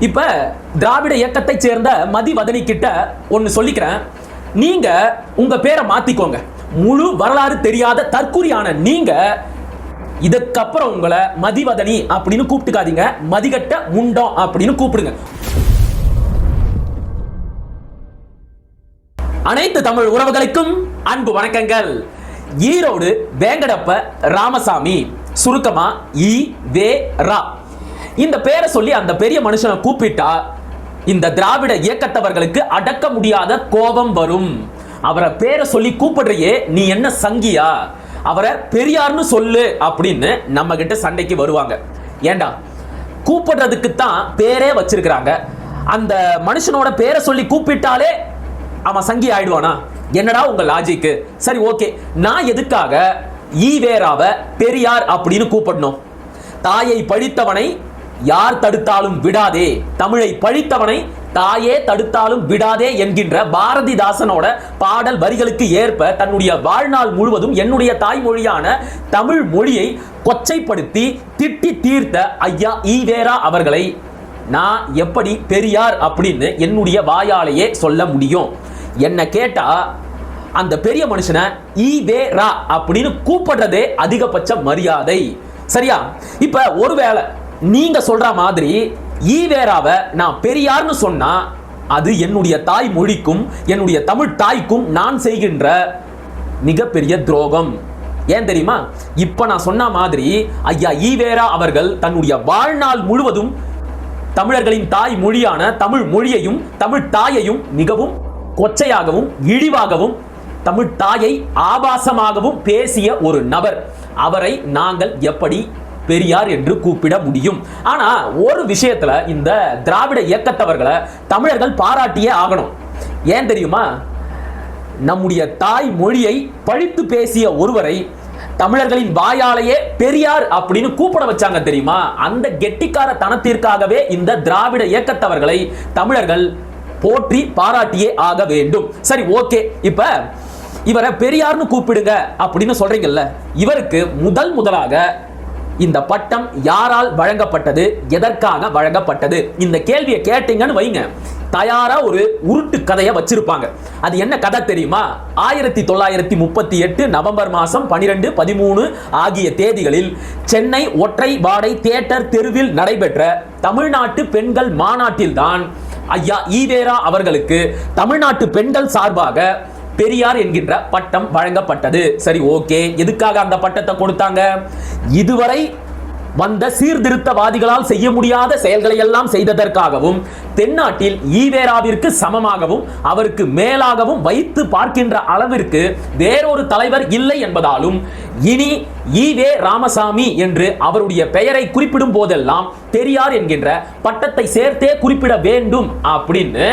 இப்ப திராவிட இயக்கத்தை சேர்ந்த மதிவதனி கிட்ட ஒன்னு சொல்லிக்கிறேன். நீங்க உங்க பேரை மாத்திக்கோங்க. முழு வரலாறு தெரியாத தற்குறியான நீங்க இதுக்கப்புறம் உங்களை மதிவதனி அப்படின்னு கூப்பிட்டுக்காதீங்க. மதிகட்ட முண்டம் அப்படின்னு கூப்பிடுங்க. அனைத்து தமிழ் உறவுகளுக்கும் அன்பு வணக்கங்கள். ஈரோடு வேங்கடப்ப ராமசாமி சுருக்கமா இ வே ரா. இந்த பேரை சொல்லி அந்த பெரிய மனுஷனை கூப்பிட்டா இந்த திராவிட இயக்கத்தவர்களுக்கு அடக்க முடியாத கோபம் வரும். அவரை பேரை சொல்லி கூப்பிடுறியே நீ என்ன சங்கியா? அவரை பெரியார்னு சொல்லு அப்படின்னு நம்ம கிட்ட சண்டைக்கு வருவாங்க. ஏண்டா? கூப்பிடுறதுக்கு தான் பேரே வச்சிருக்கிறாங்க. அந்த மனுஷனோட பேரை சொல்லி கூப்பிட்டாலே அவன் சங்கி ஆயிடுவானா? என்னடா உங்க லாஜிக்கு சரி ஓகே. நான் எதுக்காக ஈவேராவ பெரியார் அப்படின்னு கூப்பிடணும்? தாயை பழித்தவனை யார் தடுத்தாலும் விடாதே. தமிழை பழித்தவனை தாயே தடுத்தாலும் விடாதே என்கின்ற பாரதிதாசனோட பாடல் வரிகளுக்கு ஏற்ப தன்னுடைய வாழ்நாள் முழுவதும் என்னுடைய தாய்மொழியான தமிழ் மொழியை கொச்சைப்படுத்தி திட்டி தீர்த்த ஐயா ஈவேரா அவர்களை நான் எப்படி பெரியார் அப்படின்னு என்னுடைய வாயாலேயே சொல்ல முடியும். என்னை கேட்டா அந்த பெரிய மனுஷனை ஈவேரா ரா அப்படின்னு கூப்பிடுறதே அதிகபட்ச மரியாதை. சரியா? இப்ப ஒருவேளை நீங்க சொல்ற மாதிரி ஈவேராவை நான் பெரியார்னு சொன்னா அது என்னுடைய தாய் மொழிக்கும் என்னுடைய தமிழ் தாய்க்கும் நான் செய்கின்ற மிகப்பெரிய துரோகம். ஏன் தெரியுமா? இப்ப நான் சொன்ன மாதிரி ஐயா ஈவேரா அவர்கள் தன்னுடைய வாழ்நாள் முழுவதும் தமிழர்களின் தாய் மொழியான தமிழ் மொழியையும் தமிழ் தாயையும் மிகவும் கொச்சையாகவும் இழிவாகவும் தமிழ் தாயை ஆபாசமாகவும் பேசிய ஒரு நபர். அவரை நாங்கள் எப்படி பெரியார் என்று கூப்பிட முடியும். ஆனா ஒரு விஷயத்துல இந்த திராவிட இயக்கத்தவர்களை தமிழர்கள் பாராட்டியே ஆகணும். ஏன் தெரியுமா? நம்முடைய தாய் மொழியை பழித்து பேசிய ஒருவரை தமிழர்களின் வாயாலேயே பெரியார் அப்படின்னு கூப்பிட வச்சாங்க தெரியுமா? அந்த கெட்டிக்கார தனத்திற்காகவே இந்த திராவிட இயக்கத்தவர்களை தமிழர்கள் போற்றி பாராட்டியே ஆக வேண்டும். சரி ஓகே. இப்ப இவரை பெரியார்னு கூப்பிடுங்க அப்படின்னு சொல்றீங்கல்ல. இவருக்கு முதல் முதலாக இந்த பட்டம் யாரால் வழங்கப்பட்டது? எதற்காக வழங்கப்பட்டது? இந்த கேள்வியை கேட்டீங்கன்னு வைங்க. தயாரா ஒரு உருட்டு கதையை வச்சிருப்பாங்க. அது என்ன கதை தெரியுமா? ஆயிரத்தி தொள்ளாயிரத்தி முப்பத்தி எட்டு நவம்பர் மாதம் பனிரெண்டு பதிமூணு ஆகிய தேதிகளில் சென்னை ஒற்றை வாடை தியேட்டர் தெருவில் நடைபெற்ற தமிழ்நாட்டு பெண்கள் மாநாட்டில்தான் ஐயா ஈவேரா அவர்களுக்கு தமிழ்நாட்டு பெண்கள் சார்பாக பெரியார் என்கின்ற பட்டம் வழங்கப்பட்டது. சரி ஓகே. எதுக்காக அந்த பட்டத்தை கொடுத்தாங்க? இதுவரை வந்த சீர்திருத்தவாதிகளால் செய்ய முடியாத செயல்களை எல்லாம் செய்ததற்காகவும் தென்னாட்டில் ஈவேராவிற்கு சமமாகவும் அவருக்கு மேலாகவும் வைத்து பார்க்கின்ற அளவிற்கு வேறொரு தலைவர் இல்லை என்பதாலும் இனி ஈவே ராமசாமி என்று அவருடைய பெயரை குறிப்பிடும் போதெல்லாம் பெரியார் என்கின்ற பட்டத்தை சேர்த்தே குறிப்பிட வேண்டும் அப்படின்னு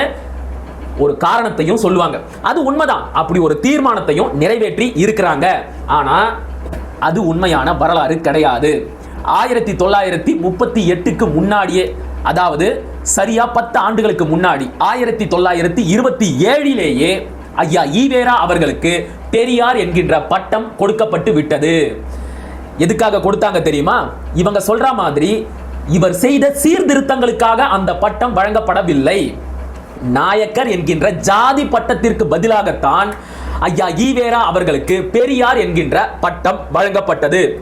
ஒரு காரணத்தையும் சொல்லுவாங்க. அது உண்மைதான். அப்படி ஒரு தீர்மானத்தையும் நிறைவேற்றி இருக்கிறாங்க. ஆனா அது உண்மையான வரலாறு கிடையாது. ஆயிரத்தி தொள்ளாயிரத்தி முப்பத்தி எட்டுக்கு முன்னாடியே அதாவது சரியா பத்து ஆண்டுகளுக்கு முன்னாடி ஆயிரத்தி தொள்ளாயிரத்தி இருபத்தி ஏழிலேயே ஐயா ஈவேரா அவர்களுக்கு பெரியார் என்கின்ற பட்டம் கொடுக்கப்பட்டு விட்டது. எதுக்காக கொடுத்தாங்க தெரியுமா? இவங்க சொல்ற மாதிரி இவர் செய்த சீர்திருத்தங்களுக்காக அந்த பட்டம் வழங்கப்படவில்லை. நாயக்கர் என்கின்ற ஜாதி பட்டத்திற்கு பதிலாகத்தான் ஐயா ஈவேரா அவர்களுக்கு பெரியார் என்கின்ற பட்டம் வழங்கப்பட்டது.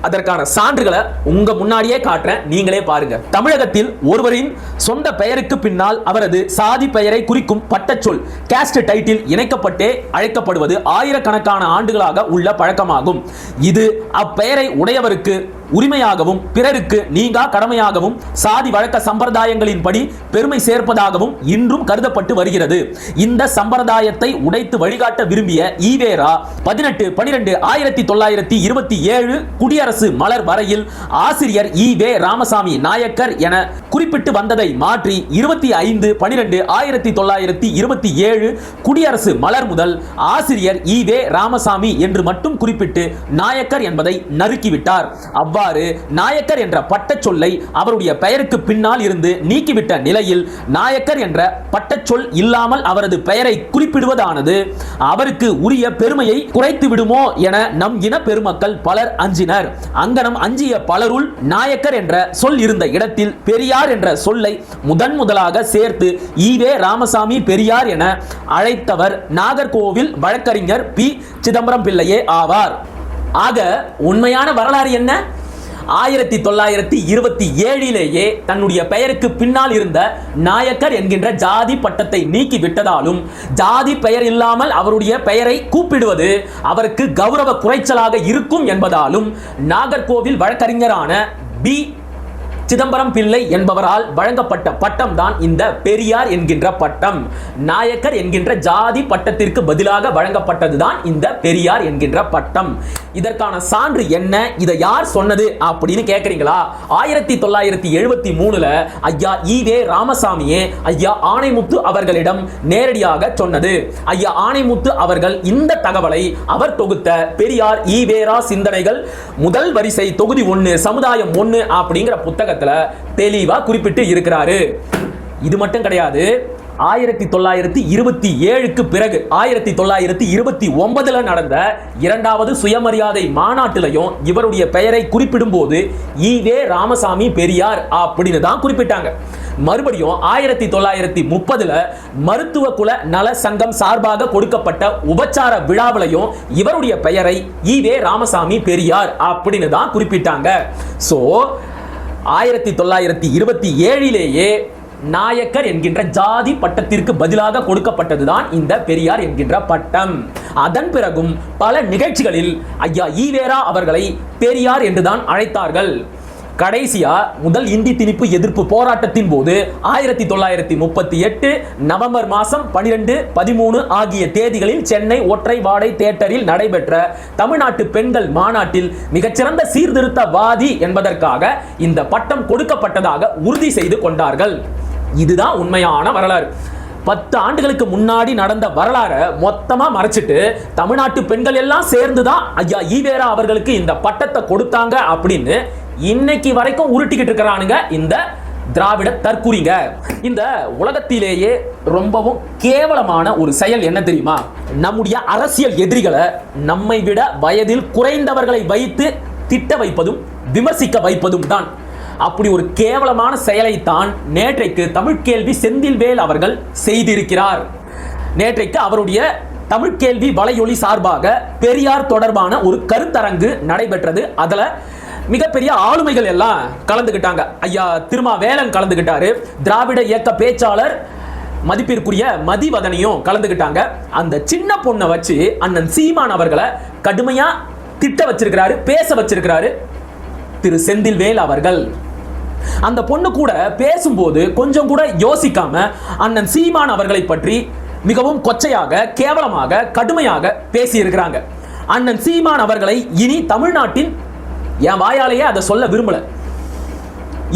அதற்கான சான்றுகளை உங்க முன்னாடியே காட்டுறேன். நீங்களே பாருங்க. தமிழகத்தில் ஒருவரின் சொந்த பெயருக்கு பின்னால் அவரது சாதி பெயரை குறிக்கும் பட்டச்சொல் கேஸ்ட் டைட்டில் இணைக்கப்பட்டே அழைக்கப்படுவது ஆயிரக்கணக்கான ஆண்டுகளாக உள்ள பழக்கமாகும். இது அப்பெயரை உடையவருக்கு உரிமையாகவும் பிறருக்கு நீங்கா கடமையாகவும் சாதி வழக்க சம்பிரதாயங்களின்படி பெருமை சேர்ப்பதாகவும் இன்றும் கருதப்பட்டு வருகிறது. இந்த சம்பிரதாயத்தை உடைத்து வழிகாட்ட விரும்பிய ஈவேரா பதினெட்டு பனிரெண்டு ஆயிரத்தி தொள்ளாயிரத்தி இருபத்தி ஏழு குடியரசு மலர் வரையில் ஆசிரியர் இ வே ராமசாமி நாயக்கர் என குறிப்பிட்டு வந்ததை மாற்றி இருபத்தி ஐந்து பனிரெண்டு ஆயிரத்தி தொள்ளாயிரத்தி இருபத்தி ஏழு குடியரசு மலர் முதல் ஆசிரியர் இ வே ராமசாமி என்று மட்டும் குறிப்பிட்டு நாயக்கர் என்பதை நறுக்கிவிட்டார். அவ்வ அவ்வாறு நாயக்கர் என்ற பட்டச்சொல்லை அவருடைய பெயருக்கு பின்னால் இருந்து நீக்கிவிட்ட நிலையில் நாயக்கர் என்ற பட்டச்சொல் இல்லாமல் அவரது பெயரை குறிப்பிடுவதானது அவருக்கு உரிய பெருமையை குறைத்து விடுமோ என நம் இன பெருமக்கள் பலர் அஞ்சினர். அங்கனம் அஞ்சிய பலருள் நாயக்கர் என்ற சொல் இருந்த இடத்தில் பெரியார் என்ற சொல்லை முதன் முதலாக சேர்த்து ஈவே ராமசாமி பெரியார் என அழைத்தவர் நாகர்கோவில் வழக்கறிஞர் பி. சிதம்பரம் பிள்ளையே ஆவார். ஆக உண்மையான வரலாறு என்ன? ஆயிரத்தி தொள்ளாயிரத்தி இருபத்தி ஏழிலேயே தன்னுடைய பெயருக்கு பின்னால் இருந்த நாயக்கர் என்கின்ற ஜாதி பட்டத்தை நீக்கி விட்டதாலும் ஜாதி பெயர் இல்லாமல் அவருடைய பெயரை கூப்பிடுவது அவருக்கு கௌரவ குறைச்சலாக இருக்கும் என்பதாலும் நாகர்கோவில் வழக்கறிஞரான பி. சிதம்பரம் பிள்ளை என்பவரால் வழங்கப்பட்ட பட்டம் தான் இந்த பெரியார் என்கின்ற பட்டம். நாயக்கர் என்கின்ற ஜாதி பட்டத்திற்கு பதிலாக வழங்கப்பட்டதுதான் இந்த பெரியார் என்கின்ற பட்டம். இதற்கான சான்று என்ன? இதை யார் சொன்னது? அப்படின்னு கேட்குறீங்களா ஆயிரத்தி தொள்ளாயிரத்தி எழுபத்தி மூணுல ஐயா ஈவே ராமசாமியே ஐயா ஆணைமுத்து அவர்களிடம் நேரடியாக சொன்னது. ஐயா ஆணைமுத்து அவர்கள் இந்த தகவலை அவர் தொகுத்த பெரியார் ஈவேரா சிந்தனைகள் முதல் வரிசை தொகுதி ஒன்று சமுதாயம் ஒன்று அப்படிங்கிற புத்தகத்தில் தெளிவாக குறிப்பிட்டு இருக்கிறாரு. இது மட்டும் கிடையாது. ஆயிரத்தி தொள்ளாயிரத்தி இருபத்தி ஏழுக்கு பிறகு ஆயிரத்தி தொள்ளாயிரத்தி இருபத்தி ஒன்பதுல நடந்த இரண்டாவது சுயமரியாதை மாநாட்டிலையும் இவருடைய பெயரை குறிப்பிடும் போது ஈவே ராமசாமி பெரியார் அப்படின்னு தான் குறிப்பிட்டாங்க. மறுபடியும் ஆயிரத்தி தொள்ளாயிரத்தி முப்பதுல மருத்துவ குல நல சங்கம் சார்பாக கொடுக்கப்பட்ட உபச்சார விழாவிலையும் இவருடைய பெயரை ஈவே ராமசாமி பெரியார் அப்படின்னு தான் குறிப்பிட்டாங்க. சோ ஆயிரத்தி தொள்ளாயிரத்தி இருபத்தி ஏழிலேயே நாயக்கர் என்கின்ற ஜாதி பட்டத்திற்கு பதிலாக கொடுக்கப்பட்டதுதான் இந்த பெரியார் என்கின்ற பட்டம். அதன் பிறகும் பல நிகழ்ச்சிகளில் ஐயா ஈவேரா அவர்களை பெரியார் என்றுதான் அழைத்தார்கள். கடைசியா முதல் இந்தி திணிப்பு எதிர்ப்பு போராட்டத்தின் போது ஆயிரத்தி தொள்ளாயிரத்தி முப்பத்தி எட்டு நவம்பர் மாதம் பனிரெண்டு பதிமூணு ஆகிய தேதிகளில் சென்னை ஒற்றை வாடை தேட்டரில் நடைபெற்ற தமிழ்நாட்டு பெண்கள் மாநாட்டில் மிகச்சிறந்த சீர்திருத்தவாதி என்பதற்காக இந்த பட்டம் கொடுக்கப்பட்டதாக உறுதி செய்து கொண்டார்கள். இதுதான் உண்மையான வரலாறு. பத்து ஆண்டுகளுக்கு முன்னாடி நடந்த வரலாறை மொத்தமாக மறைச்சிட்டு தமிழ்நாட்டு பெண்கள் எல்லாம் சேர்ந்து தான் ஐயா ஈவேரா அவர்களுக்கு இந்த பட்டத்தை கொடுத்தாங்க அப்படின்னு இன்னைக்கு வரைக்கும் உருட்டிக்கிட்டு இருக்கிறானுங்க இந்த திராவிட தற்குறிங்க. இந்த உலகத்திலேயே ரொம்பவும் கேவலமான ஒரு செயல் என்ன தெரியுமா? நம்முடைய அரசியல் எதிரிகளை நம்மை விட வயதில் குறைந்தவர்களை வைத்து திட்ட வைப்பதும் விமர்சிக்க வைப்பதும் தான் அப்படி ஒரு கேவலமான செயலைத்தான் நேற்றைக்கு தமிழ் கேள்வி செந்தில்வேல் அவர்கள் செய்திருக்கிறார். நேற்றைக்கு அவருடைய தமிழ் கேள்வி வலையொலி சார்பாக பெரியார் தொடர்பான ஒரு கருத்தரங்கு நடைபெற்றது. அதுல மிகப்பெரிய ஆளுமைகள் எல்லாம் கலந்துக்கிட்டாங்க ஐயா திருமா வேலன் கலந்துக்கிட்டாரு திராவிட இயக்க பேச்சாளர் மதிப்பிற்குரிய மதிவதனையும் கலந்துக்கிட்டாங்க அந்த சின்ன பொண்ணை வச்சு அண்ணன் சீமான் அவர்களை கடுமையா திட்ட வச்சிருக்கிறாரு பேச வச்சிருக்கிறாரு திரு செந்தில்வேல் அவர்கள். அந்த பொண்ணு கூட பேசும்போது கொஞ்சம் கூட யோசிக்காம அண்ணன் சீமான் அவர்களை பற்றி மிகவும் கொச்சையாக கேவலமாக கடுமையாக பேசி இருக்கிறாங்க அண்ணன் சீமான் அவர்களை இனி தமிழ்நாட்டின் என் வாயாலேயே அதை சொல்ல விரும்பல.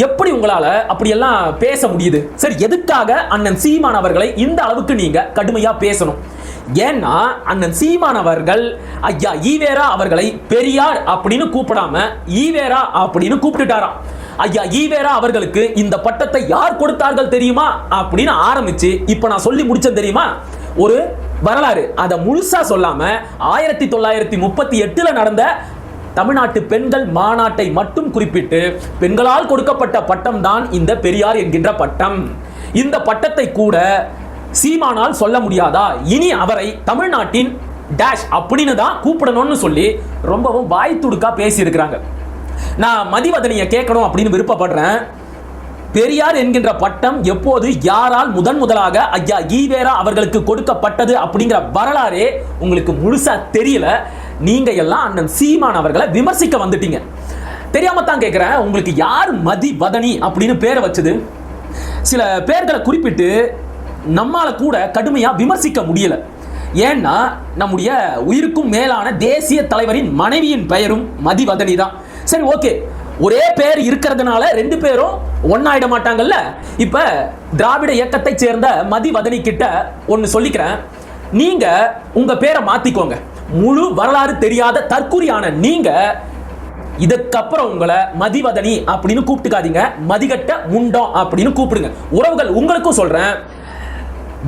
எப்படி உங்களால அப்படியெல்லாம் பேச முடியுது? சரி எதுக்காக அண்ணன் சீமான் அவர்களை இந்த அளவுக்கு நீங்க கடுமையா பேசணும்? ஏன்னா அண்ணன் சீமான் அவர்கள் ஐயா ஈவேரா அவர்களை பெரியார் அப்படின்னு கூப்பிடாம ஈவேரா அப்படின்னு கூப்பிட்டுட்டாராம். ஐயா ஈவேரா அவர்களுக்கு இந்த பட்டத்தை யார் கொடுத்தார்கள் தெரியுமா? அப்படின்னு ஆரம்பிச்சு இப்ப நான் சொல்லி முடிச்சேன் தெரியுமா? ஒரு வரலாறு. அதை முழுசா சொல்லாம ஆயிரத்தி தொள்ளாயிரத்தி முப்பத்தி எட்டுல நடந்த தமிழ்நாட்டு பெண்கள் மாநாட்டை மட்டும் குறிப்பிட்டு பெண்களால் கொடுக்கப்பட்ட பட்டம் தான் இந்த பெரியார் என்கின்ற பட்டம். இந்த பட்டத்தை கூட சீமானால் சொல்ல முடியாதா? இனி அவரை தமிழ்நாட்டின் டேஷ் அப்படின்னு தான் கூப்பிடணும்னு சொல்லி ரொம்பவும் வாய் துடுக்கா பேசியிருக்கிறாங்க. நான் மதிவதனியை கேட்கணும் அப்படின்னு விருப்பப்படுறேன். பெரியார் என்கின்ற பட்டம் எப்போது யாரால் முதன் முதலாக ஐயா ஈவேரா அவர்களுக்கு கொடுக்கப்பட்டது அப்படிங்கிற வரலாறே உங்களுக்கு முழுசா தெரியல. நீங்க எல்லாம் அண்ணன் சீமான் அவர்களை விமர்சிக்க வந்துட்டீங்க. தெரியாம தான் கேட்கிறேன் உங்களுக்கு யார் மதி வதனி அப்படின்னு பேரை வச்சது? சில பேர்களை குறிப்பிட்டு நம்மால கூட கடுமையா விமர்சிக்க முடியல. ஏன்னா நம்முடைய உயிருக்கும் மேலான தேசிய தலைவரின் மனைவியின் பெயரும் மதிவதனி தான் சரி ஓகே ஒரே பேர் இருக்கிறதுனால ரெண்டு பேரும் ஒன்னாயிட மாட்டாங்கல்ல? இப்ப திராவிட இயக்கத்தை சேர்ந்த மதிவதனி கிட்ட ஒன்னு சொல்லிக்கிறேன். நீங்க உங்க பேரை மாத்திக்கோங்க. முழு வரலாறு தெரியாத தற்குறியான நீங்க இதுக்கப்புறம் உங்களை மதிவதனி அப்படின்னு கூப்பிட்டுக்காதீங்க. மதிகட்ட முண்டம் அப்படின்னு கூப்பிடுங்க. உறவுகள் உங்களுக்கும் சொல்றேன்.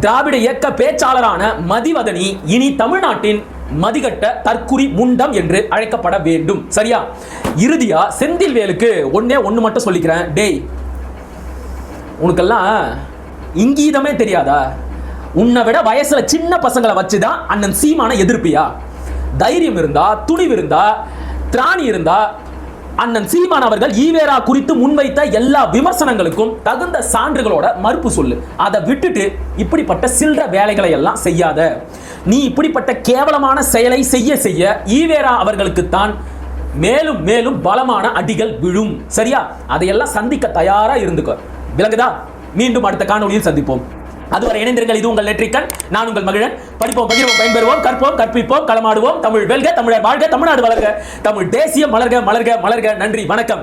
திராவிட இயக்க பேச்சாளரான மதிவதனி இனி தமிழ்நாட்டின் மதிகட்ட தற்குறி முண்டம் என்று அழைக்கப்பட வேண்டும். சரியா? இறுதியா செந்தில்வேலுக்கு ஒன்னே ஒன்று மட்டும் சொல்லிக்கிறேன். டேய் உனக்கெல்லாம் இங்கீதமே தெரியாதா? உன்னை விட வயசுல சின்ன பசங்களை வச்சுதான் அண்ணன் சீமான எதிர்ப்பியா? தைரியம் இருந்தா துணிவு இருந்தா திராணி இருந்தா அண்ணன் சீமான் அவர்கள் ஈவேரா குறித்து முன்வைத்த எல்லா விமர்சனங்களுக்கும் தகுந்த சான்றுகளோட மறுப்பு சொல்லு. அதை விட்டுட்டு இப்படிப்பட்ட சில்லற வேலைகளை எல்லாம் செய்யாத. நீ இப்படிப்பட்ட கேவலமான செயலை செய்ய செய்ய ஈவேரா அவர்களுக்கு தான் மேலும் மேலும் பலமான அடிகள் விழும். சரியா? அதையெல்லாம் சந்திக்க தயாரா இருந்துக்கோ. விளங்குதா மீண்டும் அடுத்த காணொலியில் சந்திப்போம். அதுவரை இணைந்திருங்கள். இது உங்கள் நெற்றிக்கண். நான் உங்கள் மகிழன். படிப்போம் பகிர்வோம் பயன்பெறுவோம் கற்போம் கற்பிப்போம் களமாடுவோம். தமிழ் வெல்க தமிழர் வாழ்க தமிழ்நாடு வளர்க. தமிழ் தேசியம் மலர்க மலர்க மலர்க. நன்றி வணக்கம்.